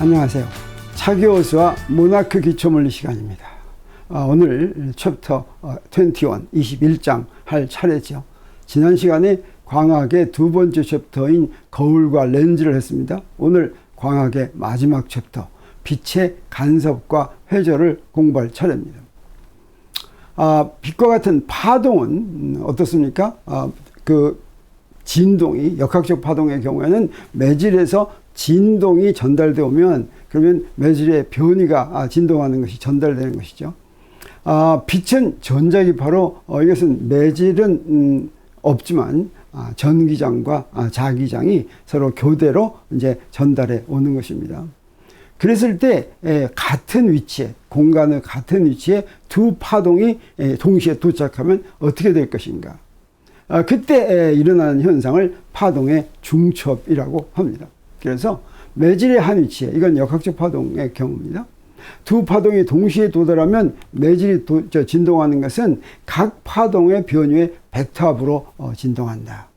안녕하세요. 차기호수와 모나크 기초물리 시간입니다. 아, 오늘 챕터 21, 21장 할 차례죠. 지난 시간에 광학의 두 번째 챕터인 거울과 렌즈를 했습니다. 오늘 광학의 마지막 챕터, 빛의 간섭과 회절을 공부할 차례입니다. 아, 빛과 같은 파동은 음, 어떻습니까? 아, 그 진동이 역학적 파동의 경우에는 매질에서 진동이 전달되어 오면 그러면 매질의 변이가 아, 진동하는 것이 전달되는 것이죠. 아, 빛은 전자기파로 어, 이것은 매질은 음, 없지만 아, 전기장과 아, 자기장이 서로 교대로 이제 전달해 오는 것입니다. 그랬을 때 에, 같은 위치에 공간의 같은 위치에 두 파동이 에, 동시에 도착하면 어떻게 될 것인가? 아, 그때 에, 일어나는 현상을 파동의 중첩이라고 합니다. 그래서 매질의 한 위치에 이건 역학적 파동의 경우입니다. 두 파동이 동시에 도달하면 매질이 도, 저, 진동하는 것은 각 파동의 변유의 벡터합으로 어, 진동한다.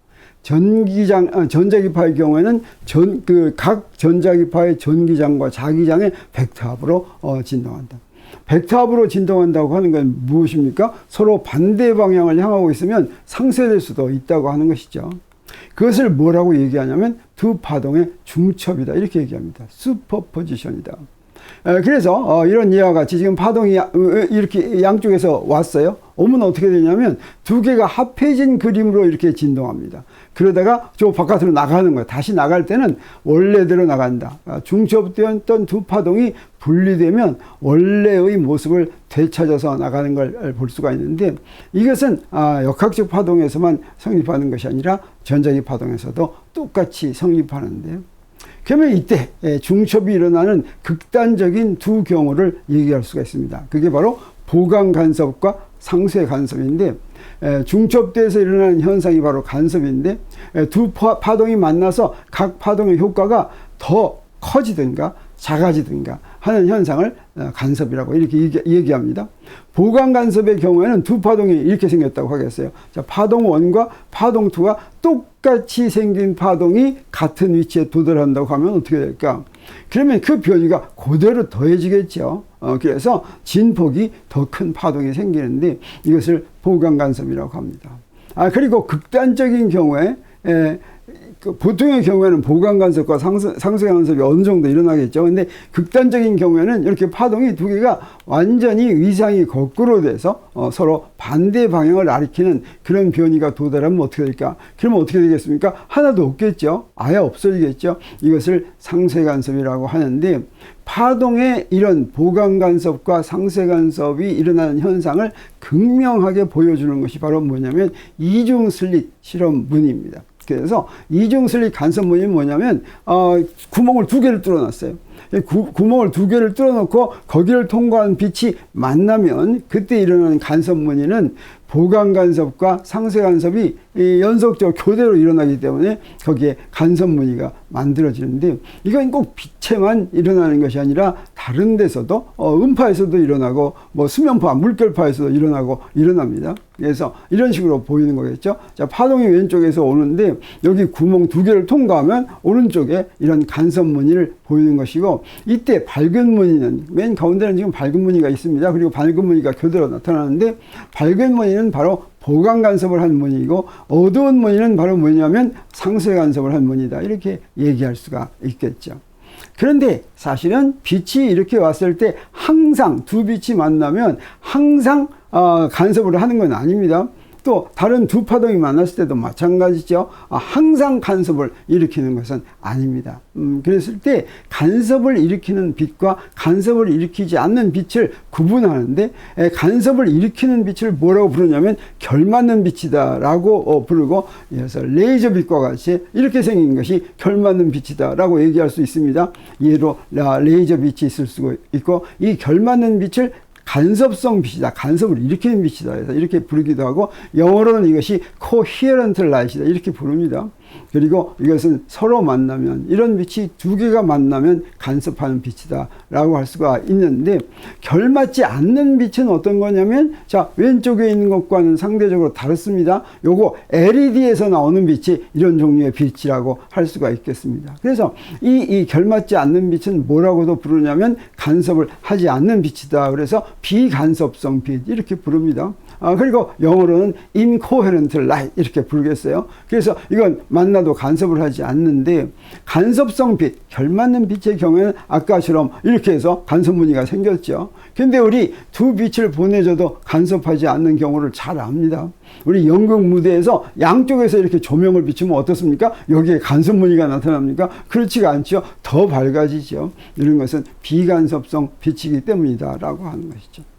전기장 어, 전자기파의 경우에는 전 그 각 전자기파의 전기장과 자기장의 벡터합으로 어, 진동한다. 벡터합으로 진동한다고 하는 건 무엇입니까? 서로 반대 방향을 향하고 있으면 상쇄될 수도 있다고 하는 것이죠. 그것을 뭐라고 얘기하냐면 두 파동의 중첩이다 이렇게 얘기합니다. 슈퍼포지션이다. 그래서 어, 이런 이와 같이 지금 파동이 어, 이렇게 양쪽에서 왔어요. 오면 어떻게 되냐면 두 개가 합해진 그림으로 이렇게 진동합니다. 그러다가 저 바깥으로 나가는 거예요. 다시 나갈 때는 원래대로 나간다. 아, 중첩되었던 두 파동이 분리되면 원래의 모습을 되찾아서 나가는 걸 볼 수가 있는데 이것은 아, 역학적 파동에서만 성립하는 것이 아니라 전자기 파동에서도 똑같이 성립하는데요. 그러면 이때 예, 중첩이 일어나는 극단적인 두 경우를 얘기할 수가 있습니다. 그게 바로 보강 간섭과 상쇄 간섭인데 예, 중첩대에서 일어나는 현상이 바로 간섭인데 예, 두 파동이 만나서 각 파동의 효과가 더 커지든가 작아지든가 하는 현상을 어, 간섭이라고 이렇게 얘기합니다. 보강 간섭의 경우에는 두 파동이 이렇게 생겼다고 하겠어요. 자, 파동 1과 파동 2가 똑같이 생긴 파동이 같은 위치에 도달한다고 하면 어떻게 될까? 그러면 그 변이가 그대로 더해지겠죠. 어, 그래서 진폭이 더 큰 파동이 생기는데 이것을 보강 간섭이라고 합니다. 아, 그리고 극단적인 경우에 에, 그 보통의 경우에는 보강 간섭과 상승, 상승 간섭이 어느 정도 일어나겠죠. 근데 극단적인 경우에는 이렇게 파동이 두 개가 완전히 위상이 거꾸로 돼서 어, 서로 반대 방향을 가리키는 그런 변이가 도달하면 어떻게 될까? 그러면 어떻게 되겠습니까? 하나도 없겠죠. 아예 없어지겠죠. 이것을 상쇄 간섭이라고 하는데 파동의 이런 보강 간섭과 상쇄 간섭이 일어나는 현상을 극명하게 보여주는 것이 바로 뭐냐면 이중 슬릿 실험문입니다. 그래서 이중슬립 간섭문이 뭐냐면 어, 구멍을 두 개를 뚫어놨어요. 구, 구멍을 두 개를 뚫어놓고 거기를 통과한 빛이 만나면 그때 일어나는 간섭 무늬는 보강 간섭과 상쇄 간섭이 연속적으로 교대로 일어나기 때문에 거기에 간섭 무늬가 만들어지는데 이건 꼭 빛에만 일어나는 것이 아니라 다른 데서도 어, 음파에서도 일어나고 뭐 수면파, 물결파에서도 일어나고 일어납니다. 그래서 이런 식으로 보이는 거겠죠. 자, 파동이 왼쪽에서 오는데 여기 구멍 두 개를 통과하면 오른쪽에 이런 간섭 무늬를 보이는 것이고 이때 밝은 무늬는 맨 가운데는 지금 밝은 무늬가 있습니다. 그리고 밝은 무늬가 교대로 나타나는데 밝은 무늬는 바로 보강 간섭을 한 무늬이고 어두운 무늬는 바로 뭐냐면 상쇄 간섭을 한 무늬다. 이렇게 얘기할 수가 있겠죠. 그런데 사실은 빛이 이렇게 왔을 때 항상 두 빛이 만나면 항상 어, 간섭을 하는 건 아닙니다. 또 다른 두 파동이 만났을 때도 마찬가지죠. 아, 항상 간섭을 일으키는 것은 아닙니다. 음, 그랬을 때 간섭을 일으키는 빛과 간섭을 일으키지 않는 빛을 구분하는데 에, 간섭을 일으키는 빛을 뭐라고 부르냐면 결맞는 빛이다라고 어, 부르고 그래서 레이저 빛과 같이 이렇게 생긴 것이 결맞는 빛이다라고 얘기할 수 있습니다. 예로 레이저 빛이 있을 수 있고 이 결맞는 빛을 간섭성 빛이다. 간섭을 일으키는 빛이다. 그래서 이렇게 부르기도 하고 영어로는 이것이 coherent light이다. 이렇게 부릅니다. 그리고 이것은 서로 만나면 이런 빛이 두 개가 만나면 간섭하는 빛이다 라고 할 수가 있는데 결맞지 않는 빛은 어떤 거냐면 자 왼쪽에 있는 것과는 상대적으로 다릅니다. 요거 LED에서 나오는 빛이 이런 종류의 빛이라고 할 수가 있겠습니다. 그래서 이, 이 결맞지 않는 빛은 뭐라고도 부르냐면 간섭을 하지 않는 빛이다. 그래서 비간섭성 빛 이렇게 부릅니다. 아, 그리고 영어로는 incoherent light 이렇게 부르겠어요. 그래서 이건 만나도 간섭을 하지 않는데 간섭성 빛, 결맞는 빛의 경우에는 아까처럼 이렇게 해서 간섭 무늬가 생겼죠. 근데 우리 두 빛을 보내줘도 간섭하지 않는 경우를 잘 압니다. 우리 연극 무대에서 양쪽에서 이렇게 조명을 비추면 어떻습니까? 여기에 간섭 무늬가 나타납니까? 그렇지가 않죠. 더 밝아지죠. 이런 것은 비간섭성 빛이기 때문이다라고 하는 것이죠.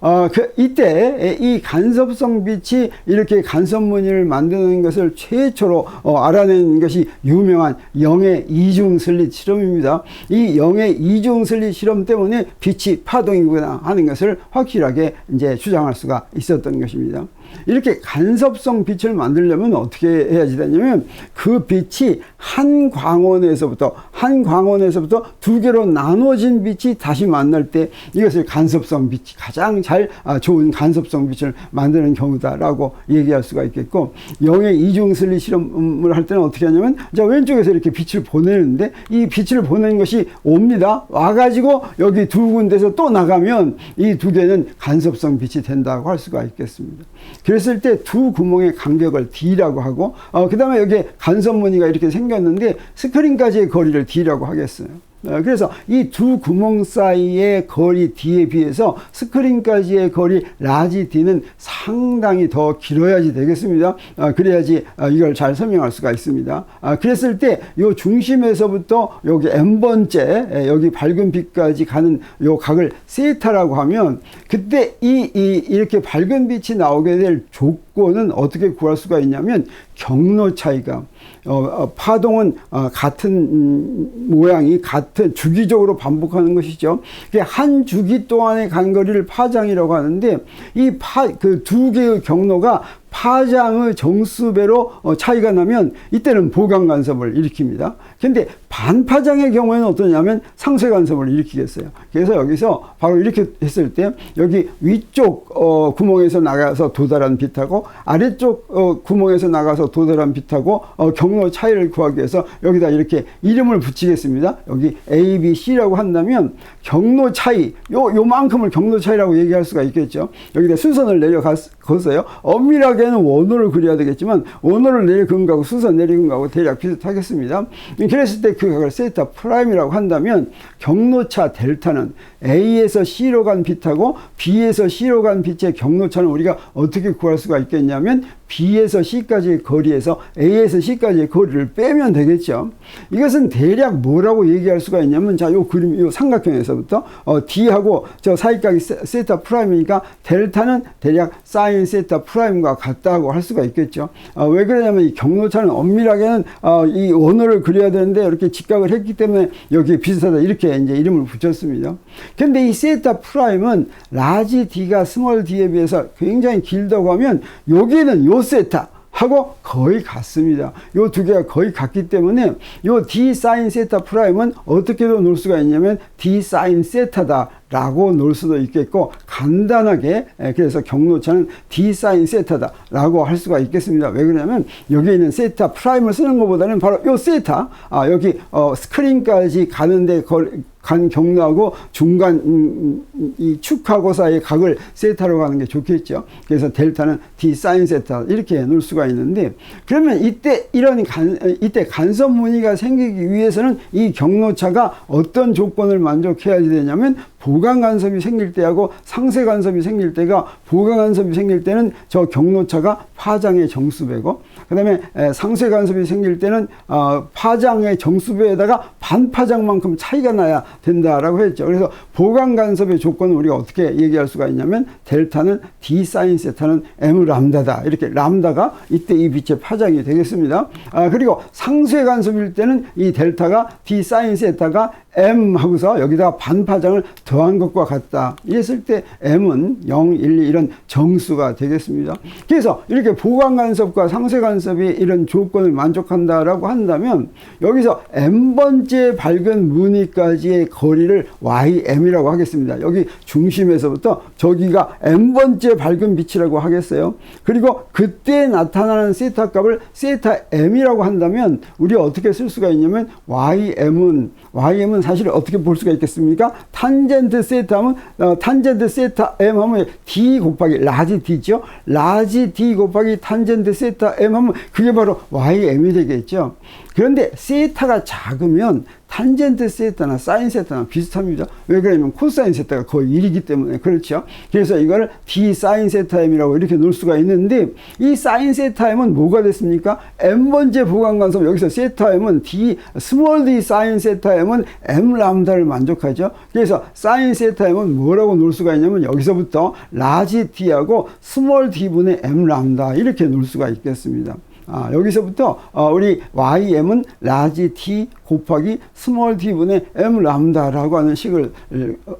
어, 그, 이때 이 간섭성 빛이 이렇게 간섭 무늬를 만드는 것을 최초로 어, 알아낸 것이 유명한 영의 이중 슬릿 실험입니다. 이 영의 이중 슬릿 실험 때문에 빛이 파동이구나 하는 것을 확실하게 이제 주장할 수가 있었던 것입니다. 이렇게 간섭성 빛을 만들려면 어떻게 해야지 되냐면 그 빛이 한 광원에서부터 한 광원에서부터 두 개로 나눠진 빛이 다시 만날 때 이것을 간섭성 빛이 가장 잘 아, 좋은 간섭성 빛을 만드는 경우다라고 얘기할 수가 있겠고 영의 이중 슬릿 실험을 할 때는 어떻게 하냐면 자 왼쪽에서 이렇게 빛을 보내는데 이 빛을 보내는 것이 옵니다 와가지고 여기 두 군데서 또 나가면 이 두 개는 간섭성 빛이 된다고 할 수가 있겠습니다. 그랬을 때 두 구멍의 간격을 D라고 하고 어, 그 다음에 여기에 간섭 무늬가 이렇게 생겼는데 스크린까지의 거리를 D라고 하겠어요. 어, 그래서 이 두 구멍 사이의 거리 D에 비해서 스크린까지의 거리 라지 D는 상당히 더 길어야지 되겠습니다. 어, 그래야지 어, 이걸 잘 설명할 수가 있습니다. 아, 그랬을 때 요 중심에서부터 여기 n번째 에, 여기 밝은 빛까지 가는 요 각을 세타라고 하면 그때 이, 이 이렇게 밝은 빛이 나오게 될 조건은 어떻게 구할 수가 있냐면 경로 차이가 어, 어, 파동은 어, 같은 음, 모양이 같은 주기적으로 반복하는 것이죠. 한 주기 동안의 간거리를 파장이라고 하는데 이 파 그 두 개의 경로가 파장의 정수배로 어, 차이가 나면 이때는 보강 간섭을 일으킵니다. 근데 반파장의 경우에는 어떠냐면 상쇄 간섭을 일으키겠어요. 그래서 여기서 바로 이렇게 했을 때 여기 위쪽 어, 구멍에서 나가서 도달한 빛하고 아래쪽 어, 구멍에서 나가서 도달한 빛하고 어, 경로 차이를 구하기 위해서 여기다 이렇게 이름을 붙이겠습니다. 여기 A, B, C라고 한다면 경로 차이 요 요만큼을 경로 차이라고 얘기할 수가 있겠죠. 여기다 수선을 내려갔어요. 엄밀하게 는 원호를 그려야 되겠지만 원호를 내려근 거하고 수선 내려근 거하고 대략 비슷하겠습니다. 그랬을 때 그 세타 프라임이라고 한다면 경로차 델타는 A에서 C로 간 빛하고 B에서 C로 간 빛의 경로차는 우리가 어떻게 구할 수가 있겠냐면 B에서 C까지의 거리에서 A에서 C까지의 거리를 빼면 되겠죠. 이것은 대략 뭐라고 얘기할 수가 있냐면 자, 요 그림, 요 삼각형에서부터 어, D하고 저 사이각이 세타 프라임이니까 델타는 대략 사인 세타 프라임과 같다고 할 수가 있겠죠. 어, 왜 그러냐면 이 경로차는 엄밀하게는 어, 이 원호를 그려야 되는데 이렇게 직각을 했기 때문에 여기 비슷하다 이렇게 이제 이름을 붙였습니다. 근데 이 세타 프라임은 라지 D가 스몰 D에 비해서 굉장히 길다고 하면 여기는 요 세타 하고 거의 같습니다. 요 두 개가 거의 같기 때문에 요 D 사인 세타 프라임은 어떻게도 놓을 수가 있냐면 D 사인 세타다 라고 놓을 수도 있겠고 간단하게 그래서 경로차는 D 사인 세타다 라고 할 수가 있겠습니다. 왜 그러냐면 여기 있는 세타 프라임을 쓰는 것보다는 바로 요 세타 아 여기 어 스크린까지 가는데 걸, 간 경로하고 중간 음, 이 축하고 사이의 각을 세타로 가는 게 좋겠죠. 그래서 델타는 D 사인 세타 이렇게 놓을 수가 있는데 그러면 이때 이런 간 이때 간섭 무늬가 생기기 위해서는 이 경로차가 어떤 조건을 만족해야지 되냐면 보강 간섭이 생길 때하고 상쇄 간섭이 생길 때가 보강 간섭이 생길 때는 저 경로차가 파장의 정수배고 그다음에 상쇄 간섭이 생길 때는 어, 파장의 정수배에다가 반파장만큼 차이가 나야 된다라고 했죠. 그래서 보강 간섭의 조건을 우리가 어떻게 얘기할 수가 있냐면 델타는 D 사인 세타는 M 람다다. 이렇게 람다가 이때 이 빛의 파장이 되겠습니다. 아, 그리고 상수의 간섭일 때는 이 델타가 D 사인 세타가 M 하고서 여기다가 반파장을 더한 것과 같다. 이랬을 때 M은 0, 1, 2 이런 정수가 되겠습니다. 그래서 이렇게 보강 간섭과 상쇄 간섭이 이런 조건을 만족한다라고 한다면 여기서 M번째 밝은 무늬까지의 거리를 YM이라고 하겠습니다. 여기 중심에서부터 저기가 M번째 밝은 빛이라고 하겠어요. 그리고 그때 나타나는 세타 값을 세타 M이라고 한다면 우리 어떻게 쓸 수가 있냐면 YM은 YM은 사실 어떻게 볼 수가 있겠습니까? 탄젠트 세타 하면 어, 탄젠트 세타 M 하면 D 곱하기 라지 D죠. 라지 D 곱하기 탄젠트 세타 M 하면 그게 바로 YM이 되겠죠. 그런데 세타가 작으면 탄젠트 세타나 사인 세타나 비슷합니다. 왜 그러냐면 코사인 세타가 거의 1이기 때문에 그렇죠. 그래서 이걸 D 사인 세타 M이라고 이렇게 놓을 수가 있는데 이 사인 세타 M은 뭐가 됐습니까? M번째 보강관섭 여기서 세타 M은 D 스몰 d 사인 세타 M은 M 람다를 만족하죠. 그래서 사인 세타 M은 뭐라고 놓을 수가 있냐면 여기서부터 라지 D하고 스몰 D분의 M 람다 이렇게 놓을 수가 있겠습니다. 아, 여기서부터 어, 우리 YM은 라지 T 곱하기 스몰 t분의 m 람다라고 하는 식을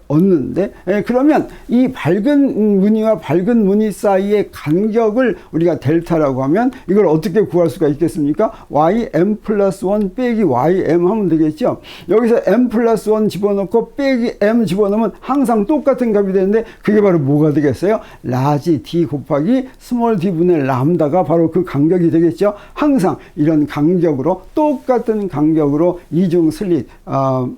얻는데 에, 그러면 이 밝은 무늬와 밝은 무늬 사이의 간격을 우리가 델타라고 하면 이걸 어떻게 구할 수가 있겠습니까? ym 플러스 1 빼기 ym 하면 되겠죠. 여기서 m 플러스 1 집어넣고 빼기 m 집어넣으면 항상 똑같은 값이 되는데 그게 바로 뭐가 되겠어요? 라지 d 곱하기 스몰 d분의 람다가 바로 그 간격이 되겠죠. 항상 이런 간격으로 똑같은 간격으로 이중 슬릿 어,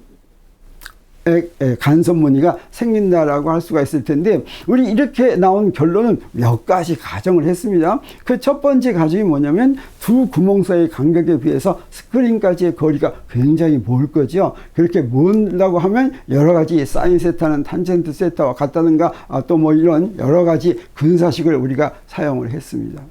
간섭 무늬가 생긴다라고 할 수가 있을 텐데 우리 이렇게 나온 결론은 몇 가지 가정을 했습니다. 그 첫 번째 가정이 뭐냐면 두 구멍 사이의 간격에 비해서 스크린까지의 거리가 굉장히 멀 거죠. 그렇게 멀다고 하면 여러 가지 사인 세타는 탄젠트 세타와 같다든가 아, 또뭐 이런 여러 가지 근사식을 우리가 사용을 했습니다.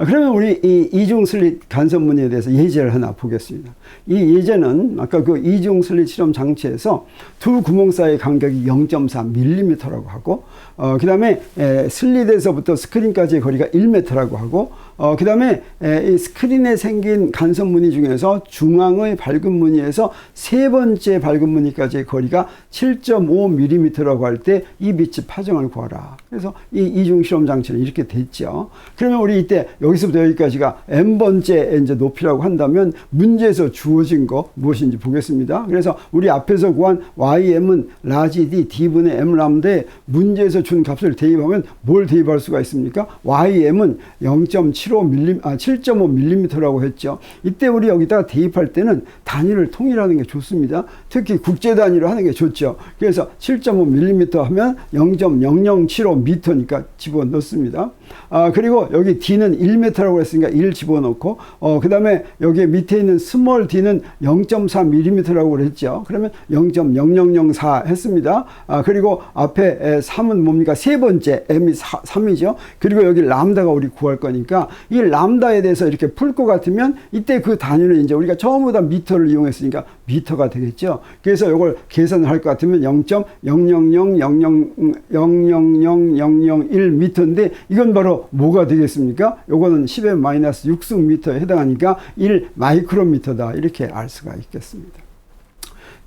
아, 그러면 우리 이 이중 슬릿 간섭무늬에 대해서 예제를 하나 보겠습니다. 이 예제는 아까 그 이중 슬릿 실험 장치에서 두 구멍 사이 간격이 0.4mm라고 하고 어, 그 다음에 슬릿에서부터 스크린까지의 거리가 1m라고 하고 어, 그 다음에 이 스크린에 생긴 간섭 무늬 중에서 중앙의 밝은 무늬에서 세 번째 밝은 무늬까지의 거리가 7.5mm라고 할 때이 빛의 파정을 구하라. 그래서 이 이중 실험 장치는 이렇게 됐죠. 그러면 우리 이때 여기서부터 여기까지가 n번째 이제 높이라고 한다면 문제에서 주어진 거 무엇인지 보겠습니다. 그래서 우리 앞에서 구한 ym은 라지 d d분의 m 람다에 문제에서 준 값을 대입하면 뭘 대입할 수가 있습니까? ym은 0.75mm, 아, 7.5mm라고 했죠. 이때 우리 여기다가 대입할 때는 단위를 통일하는 게 좋습니다. 특히 국제 단위로 하는 게 좋죠. 그래서 7.5mm 하면 0.0075m니까 집어넣습니다. 아, 그리고 여기 D는 1m라고 했으니까 1 집어넣고, 어, 그 다음에 여기 밑에 있는 스몰 D는 0.4mm라고 그랬죠. 그러면 0.0004 했습니다. 아, 그리고 앞에 3은 뭡니까? 세 번째 M이 4, 3이죠. 그리고 여기 람다가 우리 구할 거니까 이 람다에 대해서 이렇게 풀 것 같으면 이때 그 단위는 이제 우리가 처음보다 미터를 이용했으니까 미터가 되겠죠. 그래서 이걸 계산을 할 것 같으면 0.00000001 미터인데 이건 바로 뭐가 되겠습니까? 요거는 10의 마이너스 6승 미터에 해당하니까 1 마이크로미터다. 이렇게 알 수가 있겠습니다.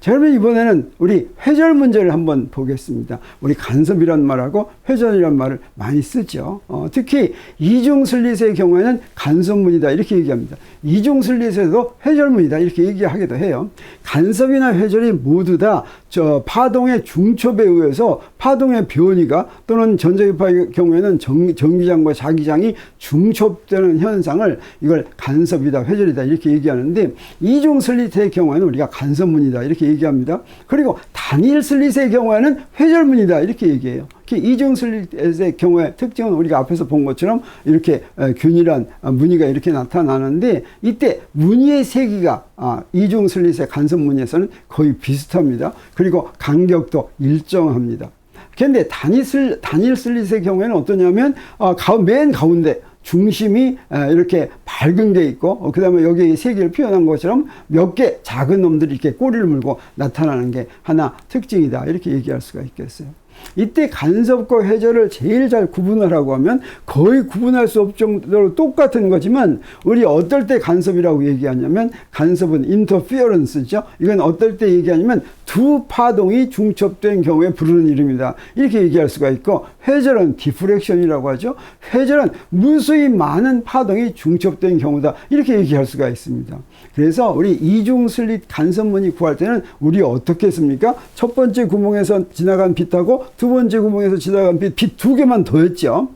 자, 그러면 이번에는 우리 회절 문제를 한번 보겠습니다. 우리 간섭이란 말하고 회전이란 말을 많이 쓰죠. 어, 특히 이중슬릿의 경우에는 간섭문이다 이렇게 얘기합니다. 이중슬릿에도 회절문이다 이렇게 얘기하기도 해요. 간섭이나 회절이 모두 다 저 파동의 중첩에 의해서 파동의 변이가 또는 전자기파의 경우에는 정, 전기장과 자기장이 중첩되는 현상을 이걸 간섭이다 회절이다 이렇게 얘기하는데 이중 슬릿의 경우에는 우리가 간섭문이다 이렇게 얘기합니다. 그리고 단일 슬릿의 경우에는 회절문이다 이렇게 얘기해요. 이중 슬릿의 경우에 특징은 우리가 앞에서 본 것처럼 이렇게 균일한 무늬가 이렇게 나타나는데 이때 무늬의 세기가 아, 이중 슬릿의 간섭 무늬에서는 거의 비슷합니다. 그리고 간격도 일정합니다. 그런데 단일, 슬, 단일 슬릿의 경우에는 어떠냐면 어, 맨 가운데 중심이 에, 이렇게 밝은 게 있고 어, 그다음에 여기 세 개를 표현한 것처럼 몇 개 작은 놈들이 이렇게 꼬리를 물고 나타나는 게 하나 특징이다 이렇게 얘기할 수가 있겠어요. 이때 간섭과 회절을 제일 잘 구분하라고 하면 거의 구분할 수 없을 정도로 똑같은 거지만 우리 어떨 때 간섭이라고 얘기하냐면 간섭은 interference죠. 이건 어떨 때 얘기하냐면 두 파동이 중첩된 경우에 부르는 이름이다. 이렇게 얘기할 수가 있고 회절은 디프렉션이라고 하죠. 회절은 무수히 많은 파동이 중첩된 경우다. 이렇게 얘기할 수가 있습니다. 그래서 우리 이중 슬릿 간섭문이 구할 때는 우리 어떻게 했습니까? 첫 번째 구멍에서 지나간 빛하고 두 번째 구멍에서 지나간 빛, 빛 두 개만 더했죠.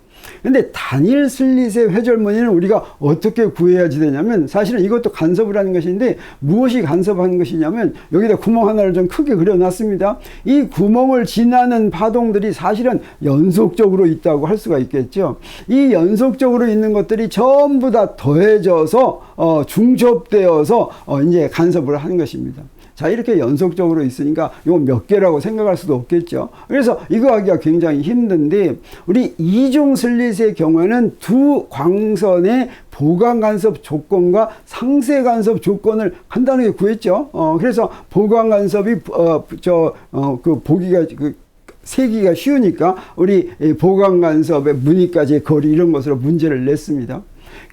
근데 단일 슬릿의 회절무늬는 우리가 어떻게 구해야지 되냐면 사실은 이것도 간섭을 하는 것인데 무엇이 간섭하는 것이냐면 여기다 구멍 하나를 좀 크게 그려놨습니다. 이 구멍을 지나는 파동들이 사실은 연속적으로 있다고 할 수가 있겠죠. 이 연속적으로 있는 것들이 전부 다 더해져서 어, 중첩되어서 어, 이제 간섭을 하는 것입니다. 자, 이렇게 연속적으로 있으니까 이거 몇 개라고 생각할 수도 없겠죠. 그래서 이거 하기가 굉장히 힘든데, 우리 이중 슬릿의 경우에는 두 광선의 보강 간섭 조건과 상세 간섭 조건을 간단하게 구했죠. 어, 그래서 보강 간섭이, 어, 저, 어, 그 보기가, 그, 세기가 쉬우니까 우리 보강 간섭의 무늬까지의 거리 이런 것으로 문제를 냈습니다.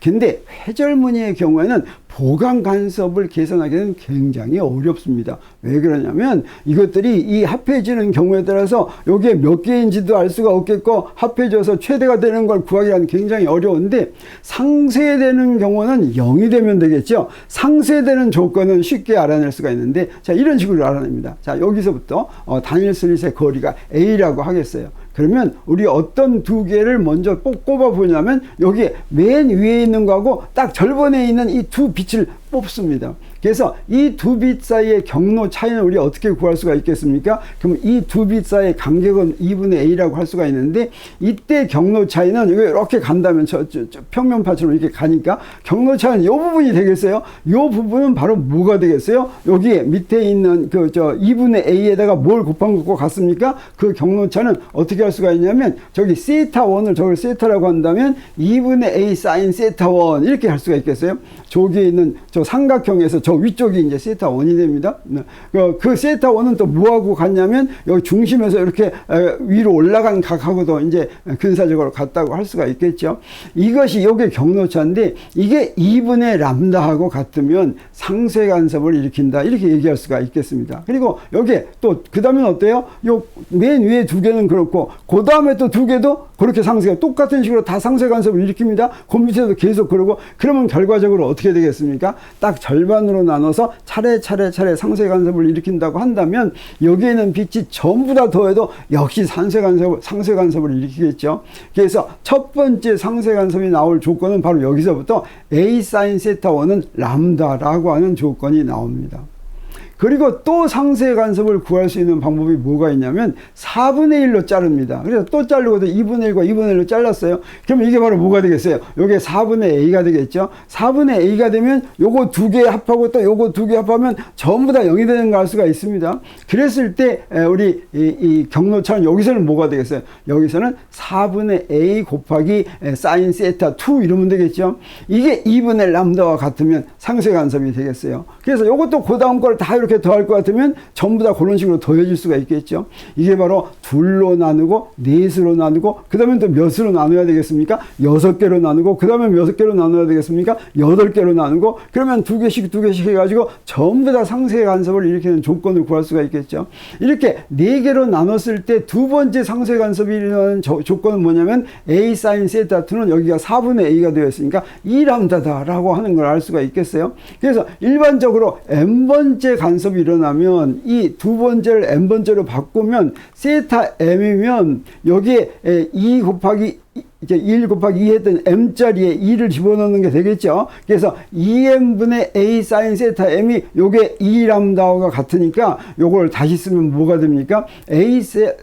근데 회절무늬의 경우에는 보강 간섭을 계산하기는 굉장히 어렵습니다. 왜 그러냐면 이것들이 이 합해지는 경우에 따라서 여기에 몇 개인지도 알 수가 없겠고 합해져서 최대가 되는 걸 구하기는 굉장히 어려운데 상쇄되는 경우는 0이 되면 되겠죠. 상쇄되는 조건은 쉽게 알아낼 수가 있는데 자 이런 식으로 알아냅니다. 자 여기서부터 어, 단일 슬릿의 거리가 A라고 하겠어요. 그러면 우리 어떤 두 개를 먼저 꼽아 보냐면 여기 맨 위에 있는 거하고 딱 절번에 있는 이 두 빛을 뽑습니다. 그래서 이 두 빛 사이의 경로 차이는 우리 어떻게 구할 수가 있겠습니까? 그럼 이 두 빛 사이의 간격은 2분의 a라고 할 수가 있는데 이때 경로 차이는 이렇게 간다면 저, 저, 저 평면파처럼 이렇게 가니까 경로 차이는 이 부분이 되겠어요. 이 부분은 바로 뭐가 되겠어요? 여기 밑에 있는 그 저 2분의 a에다가 뭘 곱한 것과 같습니까? 그 경로 차는 어떻게 할 수가 있냐면 저기 세타 원을 저걸 세타라고 한다면 2분의 a 사인 세타 원 이렇게 할 수가 있겠어요? 저기에 있는 저 삼각형에서 저 위쪽이 이제 세타 원이 됩니다. 그, 그 세타 원은 또 뭐하고 같냐면 여기 중심에서 이렇게 위로 올라간 각하고도 이제 근사적으로 같다고 할 수가 있겠죠. 이것이 여기 경로차인데 이게 2분의 람다하고 같으면 상쇄 간섭을 일으킨다 이렇게 얘기할 수가 있겠습니다. 그리고 여기에 또 그 다음엔 어때요? 요 맨 위에 두 개는 그렇고 그 다음에 또 두 개도 그렇게 상쇄가 똑같은 식으로 다 상쇄 간섭을 일으킵니다. 그 밑에도 계속 그러고 그러면 결과적으로 어떻게 되겠습니까? 딱 절반으로 나눠서 차례차례 차례 상쇄 간섭을 일으킨다고 한다면 여기에 는 빛이 전부 다 더해도 역시 상쇄 간섭 상쇄 간섭을 일으키겠죠. 그래서 첫 번째 상쇄 간섭이 나올 조건은 바로 여기서부터 A 사인 세타 원은 람다라고 하는 조건이 나옵니다. 그리고 또 상세 간섭을 구할 수 있는 방법이 뭐가 있냐면 4분의 1로 자릅니다. 그래서 또 자르고도 2분의 1과 2분의 1로 잘랐어요. 그럼 이게 바로 뭐가 되겠어요? 요게 4분의 A가 되겠죠. 4분의 A가 되면 요거 두 개 합하고 또 요거 두 개 합하면 전부 다 0이 되는 걸 알 수가 있습니다. 그랬을 때 우리 이, 이 경로차는 여기서는 뭐가 되겠어요? 여기서는 4분의 A 곱하기 사인 세타 2 이러면 되겠죠. 이게 2분의 람다와 같으면 상세 간섭이 되겠어요. 그래서 요것도 그 다음 걸 다 이렇게 이렇게 더할 것 같으면 전부 다 그런 식으로 더해질 수가 있겠죠. 이게 바로 둘로 나누고 넷으로 나누고 그 다음에 또 몇으로 나눠야 되겠습니까? 여섯 개로 나누고 그 다음에 몇 개로 나눠야 되겠습니까? 여덟 개로 나누고 그러면 두 개씩 두 개씩 해가지고 전부 다 상세 간섭을 일으키는 조건을 구할 수가 있겠죠. 이렇게 네 개로 나눴을 때 두 번째 상세 간섭이 일어나는 조건은 뭐냐면 A 사인 세타 2는 여기가 4분의 A가 되었으니까 2람다다라고 하는 걸 알 수가 있겠어요. 그래서 일반적으로 n번째 간섭 간섭이 일어나면 이 두 번째를 n번째로 바꾸면 세타 m이면 여기에 2 곱하기 이제 1 곱하기 2 했던 m자리에 2를 집어넣는 게 되겠죠. 그래서 2m분의 a 사인 세타 m이 요게 2 람다와 같으니까 요걸 다시 쓰면 뭐가 됩니까? a, 세,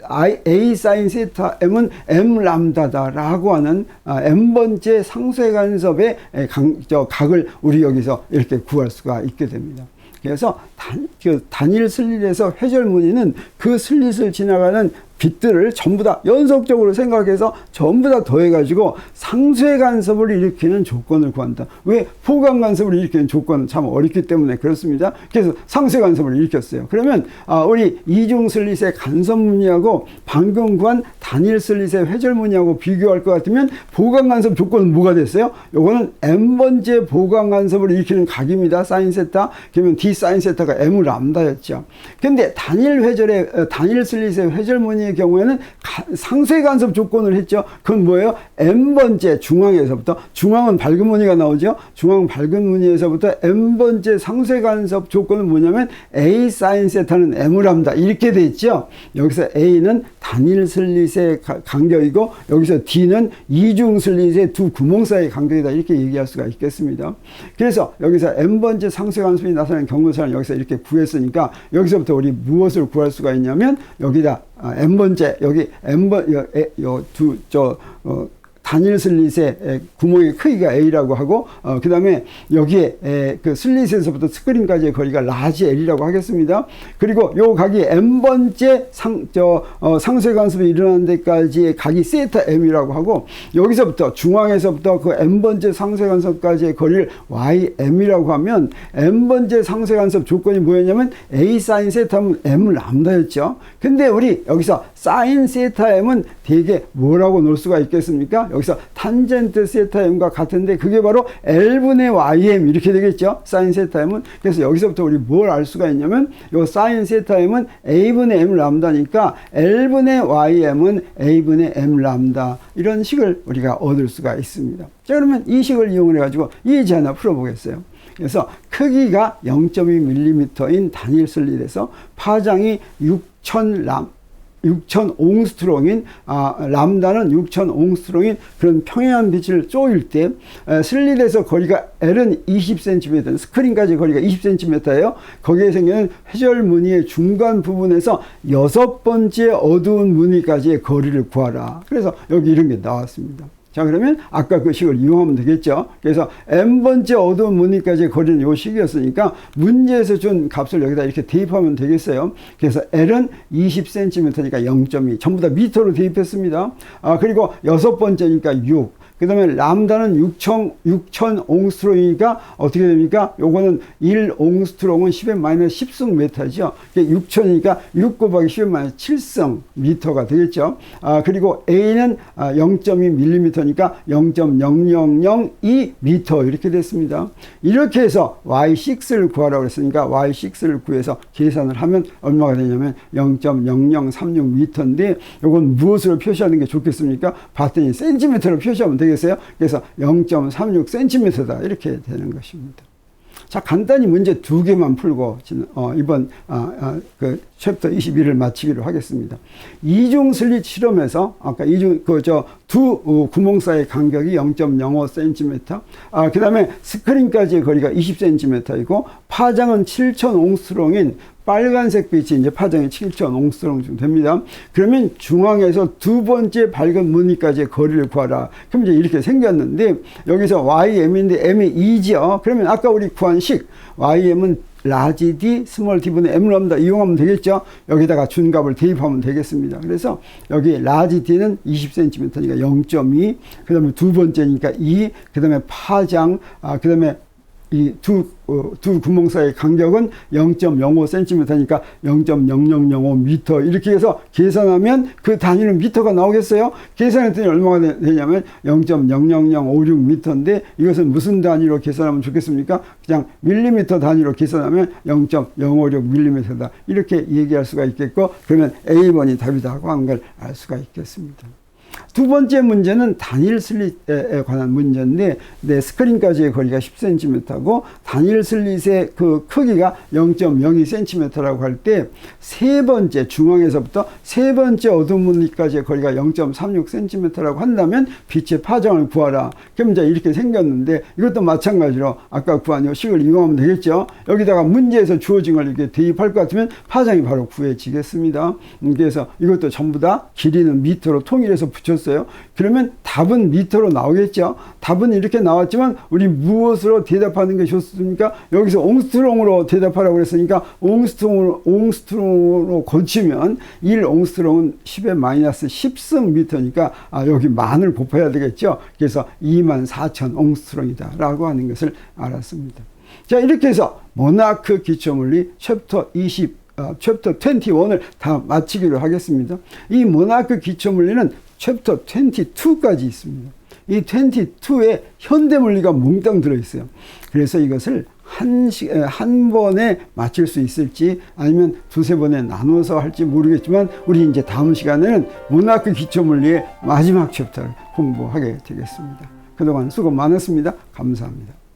a 사인 세타 m은 m 람다다라고 하는 아, m번째 상쇄 간섭의 강, 저 각을 우리 여기서 이렇게 구할 수가 있게 됩니다. 그래서 단, 그 단일 슬릿에서 회절 무늬는 그 슬릿을 지나가는 빛들을 전부 다 연속적으로 생각해서 전부 다 더해가지고 상쇄 간섭을 일으키는 조건을 구한다. 왜 포강 간섭을 일으키는 조건은 참 어렵기 때문에 그렇습니다. 그래서 상쇄 간섭을 일으켰어요. 그러면 아, 우리 이중 슬릿의 간섭 무늬하고 방금 구한 단일 슬릿의 회절 무늬하고 비교할 것 같으면 보강 간섭 조건은 뭐가 됐어요? 요거는 n번째 보강 간섭을 일으키는 각입니다. 사인 세타. 그러면 d 사인 세타가 m 람다였죠. 근데 단일 회절의 어, 단일 슬릿의 회절 무늬 의 경우에는 가- 상쇄 간섭 조건을 했죠. 그건 뭐예요? n번째 중앙에서부터 중앙은 밝은 무늬가 나오죠. 중앙 밝은 무늬에서부터 n번째 상쇄 간섭 조건은 뭐냐면 a 사인 세타는 m 람다 이렇게 돼 있죠. 여기서 a는 단일 슬릿의 가- 간격이고 여기서 d는 이중 슬릿의 두 구멍 사이의 간격이다 이렇게 얘기할 수가 있겠습니다. 그래서 여기서 n번째 상쇄 간섭이 나타나는 경로선을 여기서 이렇게 구했으니까 여기서부터 우리 무엇을 구할 수가 있냐면 여기다 아, n번째 여기 n번 요두저 어, 단일 슬릿의 에, 구멍의 크기가 A라고 하고 어, 그 다음에 여기에 에, 그 슬릿에서부터 스크린까지의 거리가 라지 L이라고 하겠습니다. 그리고 요 각이 N번째 상, 저, 어, 상쇄 간섭이 일어나는 데까지의 각이 세타 M이라고 하고 여기서부터 중앙에서부터 그 N번째 상쇄 간섭까지의 거리를 YM이라고 하면 N번째 상쇄 간섭 조건이 뭐였냐면 A 사인 세타면 M 람다였죠. 근데 우리 여기서 사인 세타 M은 대개 뭐라고 놓을 수가 있겠습니까? 여기서 탄젠트 세타 M과 같은데 그게 바로 L분의 YM 이렇게 되겠죠. 사인 세타 M은. 그래서 여기서부터 우리 뭘 알 수가 있냐면 요 사인 세타 M은 A분의 M 람다니까 L분의 YM은 A분의 M 람다 이런 식을 우리가 얻을 수가 있습니다. 자 그러면 이 식을 이용해 가지고 이 문제 하나 풀어보겠어요. 그래서 크기가 0.2mm인 단일 슬릿에서 파장이 6,000 람, 6,000 옹스트롱인 아, 람다는 6,000 옹스트롱인 그런 평행한 빛을 쪼일 때 에, 슬릿에서 거리가 L은 20cm, 스크린까지 거리가 20cm예요. 거기에 생기는 회절 무늬의 중간 부분에서 여섯 번째 어두운 무늬까지의 거리를 구하라. 그래서 여기 이런 게 나왔습니다. 자 그러면 아까 그 식을 이용하면 되겠죠. 그래서 n번째 어두운 무늬까지의 거리는 요 식이었으니까 문제에서 준 값을 여기다 이렇게 대입하면 되겠어요. 그래서 L은 20cm니까 0.2 전부 다 미터로 대입했습니다. 아 그리고 여섯 번째니까 6. 그 다음에 람다는 6천, 6천 옹스트롱이니까 어떻게 됩니까? 요거는 1 옹스트롱은 10의 마이너스 10승 메타죠. 6천이니까 6 곱하기 10의 마이너스 7승 미터가 되겠죠. 아, 그리고 A는 0.2mm니까 0.0002 미터 이렇게 됐습니다. 이렇게 해서 Y6를 구하라고 했으니까 Y6를 구해서 계산을 하면 얼마가 되냐면 0.0036 미터인데 요건 무엇으로 표시하는 게 좋겠습니까? 봤더니 센티미터로 표시하면 되겠 어요. 그래서 0.36cm다 이렇게 되는 것입니다. 자 간단히 문제 두 개만 풀고 어, 이번 아, 아, 그 챕터 21을 마치기로 하겠습니다. 이중 슬릿 실험에서 아까 이중 그 저두 구멍 사이 간격이 0.05cm, 아 그 다음에 스크린까지의 거리가 20cm이고 파장은 7,000 옹스트롱인 빨간색 빛이 이제 파장이 7,000 옹스트롱 좀 됩니다. 그러면 중앙에서 두 번째 밝은 무늬까지의 거리를 구하라. 그럼 이제 이렇게 생겼는데 여기서 YM인데 M이 2죠. 그러면 아까 우리 구한 식 YM은 라지 D, 스몰 D분의 M 람다 이용하면 되겠죠. 여기다가 준값을 대입하면 되겠습니다. 그래서 여기 라지 D는 20cm니까 0.2, 그 다음에 두 번째니까 2, 그 다음에 파장, 아, 그 다음에 이 두, 어, 두 구멍 사이의 간격은 0.05cm니까 0.0005m 이렇게 해서 계산하면 그 단위는 미터가 나오겠어요? 계산했더니 얼마가 되- 되냐면 0.00056m인데 이것은 무슨 단위로 계산하면 좋겠습니까? 그냥 밀리미터 단위로 계산하면 0.056mm다. 이렇게 얘기할 수가 있겠고 그러면 A번이 답이다 하고 한 걸 알 수가 있겠습니다. 두 번째 문제는 단일 슬릿에 관한 문제인데 네, 스크린까지의 거리가 10cm고 단일 슬릿의 그 크기가 0.02cm라고 할 때 세 번째 중앙에서부터 세 번째 어두운 무늬까지의 거리가 0.36cm라고 한다면 빛의 파장을 구하라. 그럼 이제 이렇게 생겼는데 이것도 마찬가지로 아까 구한 요 식을 이용하면 되겠죠. 여기다가 문제에서 주어진 걸 이렇게 대입할 것 같으면 파장이 바로 구해지겠습니다. 음, 그래서 이것도 전부 다 길이는 미터로 통일해서 붙였어요. 풀었어요. 그러면 답은 미터로 나오겠죠. 답은 이렇게 나왔지만 우리 무엇으로 대답하는 게 좋습니까? 여기서 옹스트롱으로 대답하라고 그랬으니까 옹스트롱으로, 옹스트롱으로 고치면 1 옹스트롱은 10의 마이너스 10승 미터니까 아, 여기 만을 곱해야 되겠죠. 그래서 2만 4천 옹스트롱이다 라고 하는 것을 알았습니다. 자 이렇게 해서 모나크 기초물리 챕터 20 어, 챕터 21을 다 마치기로 하겠습니다. 이 모나크 기초물리는 챕터 22까지 있습니다. 이 22에 현대 물리가 몽땅 들어있어요. 그래서 이것을 한, 시, 에, 한 번에 마칠 수 있을지 아니면 두세 번에 나눠서 할지 모르겠지만 우리 이제 다음 시간에는 모나크 기초물리의 마지막 챕터를 공부하게 되겠습니다. 그동안 수고 많았습니다. 감사합니다.